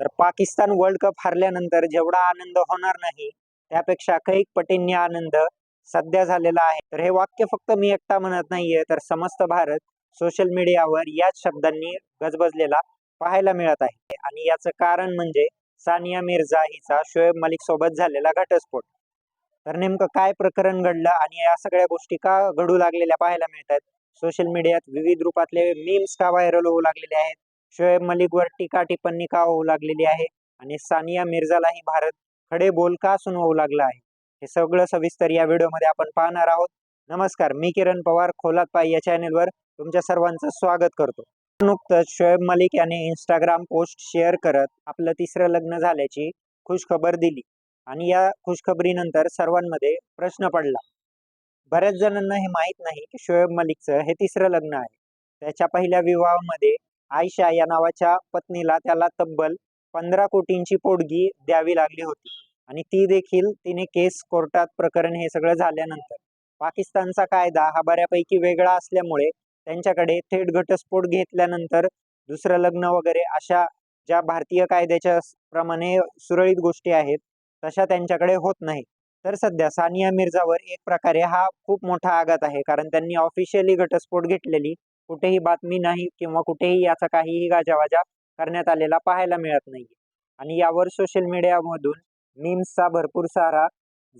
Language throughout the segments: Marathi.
तर पाकिस्तान वर्ल्ड कप हरल्यानंतर जेवढा आनंद होणार नाही त्यापेक्षा कैक पटींनी आनंद सध्या झालेला आहे. तर हे वाक्य फक्त मी एकटा म्हणत नाहीये तर समस्त भारत सोशल मीडियावर याच शब्दांनी गजबजलेला पाहायला मिळत आहे. आणि याचं कारण म्हणजे सानिया मिर्झा हिचा शोएब मलिक सोबत झालेला घटस्फोट. तर नेमकं काय प्रकरण घडलं आणि या सगळ्या गोष्टी का घडू लागलेल्या पाहायला मिळतात सोशल मीडियात विविध रूपातले मीम्स का व्हायरल होऊ लागलेले आहेत? शोएब मलिकवर टीका टिप्पणी का होऊ लागलेली आहे? आणि सानिया मिर्झालाही भारत खडे बोल का सुनवू लागला आहे? हे सगळं सविस्तर या व्हिडिओमध्ये आपण पाहणार आहोत. नमस्कार मी किरण पवार खोलात पाय या चॅनेलवर तुमच्या सर्वांचं स्वागत करतो. नुकतंच शोएब मलिक याने इंस्टाग्राम पोस्ट शेअर करत आपलं तिसरं लग्न झाल्याची खुशखबर दिली. आणि या खुशखबरीनंतर सर्वांमध्ये प्रश्न पडला. बऱ्याच जणांना हे माहीत नाही की शोएब मलिकचं हे तिसरं लग्न आहे. त्याच्या पहिल्या विवाहामध्ये आयशा या नावाच्या पत्नीला त्याला तब्बल पंधरा कोटींची पोटगी द्यावी लागली होती. आणि ती देखील तिने केस कोर्टात प्रकरण हे सगळं झाल्यानंतर. पाकिस्तानचा कायदा हा बऱ्यापैकी वेगळा असल्यामुळे त्यांच्याकडे थेट घटस्फोट घेतल्यानंतर दुसरं लग्न वगैरे अशा ज्या भारतीय कायद्याच्या प्रमाणे सुरळीत गोष्टी आहेत तशा त्यांच्याकडे होत नाही. तर सध्या सानिया मिर्झावर एक प्रकारे हा खूप मोठा आघात आहे. कारण त्यांनी ऑफिशियली घटस्फोट घेतलेली कुठेही बातमी नाही किंवा कुठेही याचा काहीही गाजावाजा करण्यात आलेला पाहायला मिळत नाही आणि यावर सोशल मीडियामधून मीम्सचा भरपूर सारा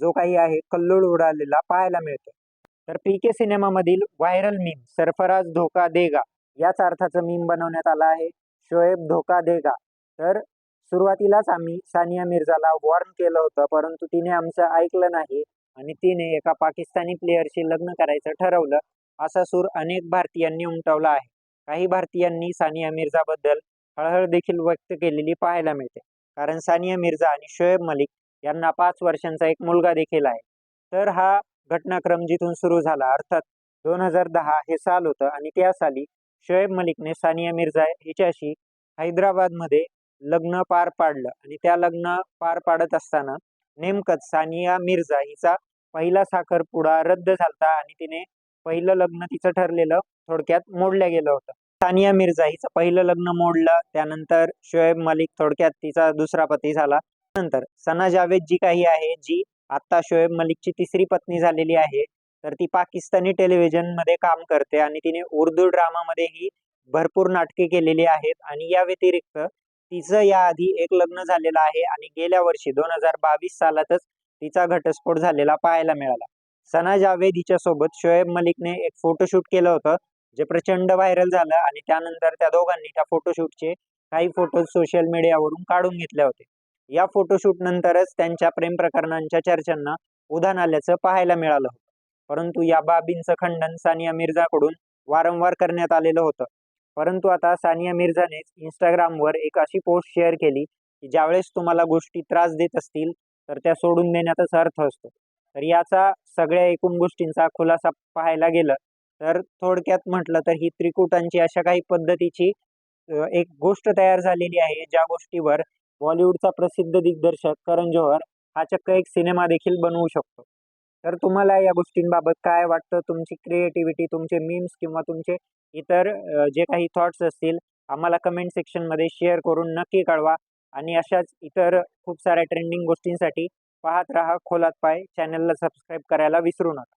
जो काही आहे कल्लोळ उडालेला पाहायला मिळतो. तर पी के सिनेमामधील व्हायरल मीम सरफराज धोका देगा याच अर्थाचं मीम बनवण्यात आलं आहे. शोएब धोका देगा. तर सुरुवातीलाच आम्ही सानिया मिर्झाला वॉर्न केलं होतं परंतु तिने आमचं ऐकलं नाही. आणि तिने एका पाकिस्तानी प्लेयरशी लग्न करायचं ठरवलं. असा सूर अनेक भारतीयांनी उमटवला आहे. काही भारतीयांनी सानिया मिर्झाबद्दल हळहळ देखील व्यक्त केलेली पाहायला मिळते. कारण सानिया मिर्झा आणि शोएब मलिक यांना पाच वर्षांचा एक मुलगा देखील आहे. तर हा घटनाक्रम जिथून सुरू झाला अर्थात दोन हजार दहा हे साल होतं आणि त्या साली शोएब मलिकने सानिया मिर्झा हिच्याशी हैदराबादमध्ये लग्न पार पाडलं आणि त्या लग्न पार पाडत असताना नेमकंच सानिया मिर्झा हिचा पहिला साखरपुडा रद्द झाला आणि तिने पहिलं लग्न तिचं ठरलेलं थोडक्यात मोडलं गेलं होतं. सानिया मिर्झा हिचं पहिलं लग्न मोडलं त्यानंतर शोएब मलिक थोडक्यात तिचा दुसरा पती झाला. नंतर सना जावेद जी काही आहे जी आता शोएब मलिकची तिसरी पत्नी झालेली आहे तर ती पाकिस्तानी टेलिव्हिजनमध्ये काम करते आणि तिने उर्दू ड्रामामध्येही भरपूर नाटके केलेली आहेत. आणि या व्यतिरिक्त तिचं याआधी एक लग्न झालेलं आहे आणि गेल्या वर्षी दोन हजार बावीस सालातच तिचा घटस्फोट झालेला पाहायला मिळाला. सना जावेद हिच्यासोबत शोएब मलिकने एक फोटोशूट केलं होतं जे प्रचंड व्हायरल झालं आणि त्यानंतर त्या दोघांनी त्या फोटोशूटचे काही फोटो सोशल मीडियावरून काढून घेतले होते. या फोटोशूट नंतरच त्यांच्या प्रेम प्रकरणांच्या चर्चांना उधाण आल्याचं पाहायला मिळालं होतं. परंतु या बाबींचं खंडन सानिया मिर्झाकडून वारंवार करण्यात आलेलं होतं. परंतु आता सानिया मिर्झानेच इंस्टाग्रामवर एक अशी पोस्ट शेअर केली की ज्यावेळेस तुम्हाला गोष्टी त्रास देत असतील तर त्या सोडून देण्याचाच अर्थ असतो. तर याचा सगळ्या एकूण गोष्टींचा खुलासा पाहायला गेलं तर थोडक्यात म्हटलं तर ही त्रिकुटांची अशा काही पद्धतीची एक गोष्ट तयार झालेली आहे ज्या गोष्टीवर बॉलिवूडचा प्रसिद्ध दिग्दर्शक करण जोहर हा चक्क एक सिनेमा देखील बनवू शकतो. तर तुम्हाला या गोष्टींबाबत काय वाटतं? तुमची क्रिएटिव्हिटी तुमचे मीम्स किंवा तुमचे इतर जे काही थॉट्स असतील आम्हाला कमेंट सेक्शनमध्ये शेअर करून नक्की कळवा. आणि अशाच इतर खूप साऱ्या ट्रेंडिंग गोष्टींसाठी पाहत रहा खोलात पाय. चॅनलला सबस्क्राईब करायला विसरू नका.